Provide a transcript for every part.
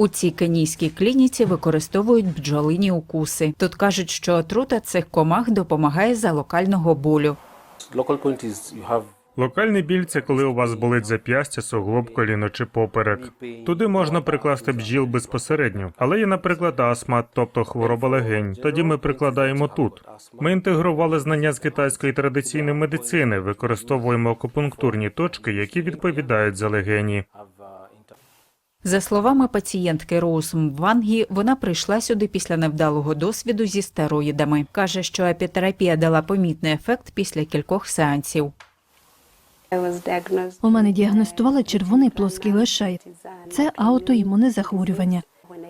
У цій кенійській клініці використовують бджолині укуси. Тут кажуть, що отрута цих комах допомагає за локального болю. Локальний біль це коли у вас болить зап'ястя, суглоб, коліно чи поперек. Туди можна прикласти бджіл безпосередньо, але є, наприклад, астма, тобто хвороба легень. Тоді ми прикладаємо тут. Ми інтегрували знання з китайської традиційної медицини, використовуємо акупунктурні точки, які відповідають за легені. За словами пацієнтки Роуз Мвангі, вона прийшла сюди після невдалого досвіду зі стероїдами. Каже, що апітерапія дала помітний ефект після кількох сеансів. У мене діагностували червоний плоский лишай. Це аутоімунне захворювання.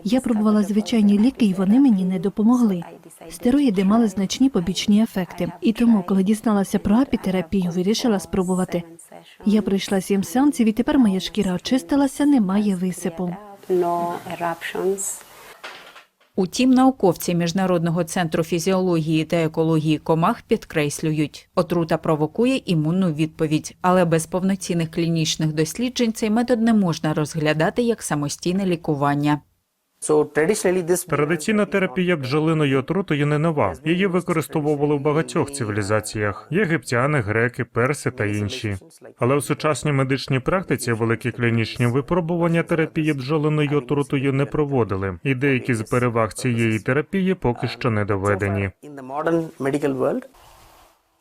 Я пробувала звичайні ліки, і вони мені не допомогли. Стероїди мали значні побічні ефекти. І тому, коли дізналася про апітерапію, вирішила спробувати. Я пройшла сім сеансів, і тепер моя шкіра очистилася, немає висипу. Утім, науковці Міжнародного центру фізіології та екології комах підкреслюють, отрута провокує імунну відповідь, але без повноцінних клінічних досліджень цей метод не можна розглядати як самостійне лікування. Традиційна терапія бджолиною отрутою не нова. Її використовували в багатьох цивілізаціях: єгиптяни, греки, перси та інші. Але в сучасній медичній практиці великі клінічні випробування терапії бджолиною отрутою не проводили, і деякі з переваг цієї терапії поки що не доведені.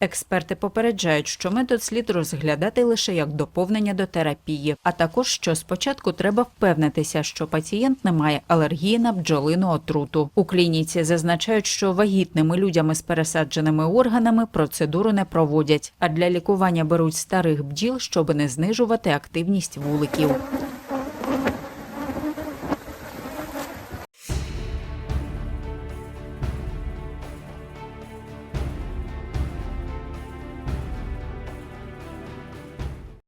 Експерти попереджають, що метод слід розглядати лише як доповнення до терапії, а також що спочатку треба впевнитися, що пацієнт не має алергії на бджолину отруту. У клініці зазначають, що вагітними людями з пересадженими органами процедуру не проводять, а для лікування беруть старих бджіл, щоб не знижувати активність вуликів.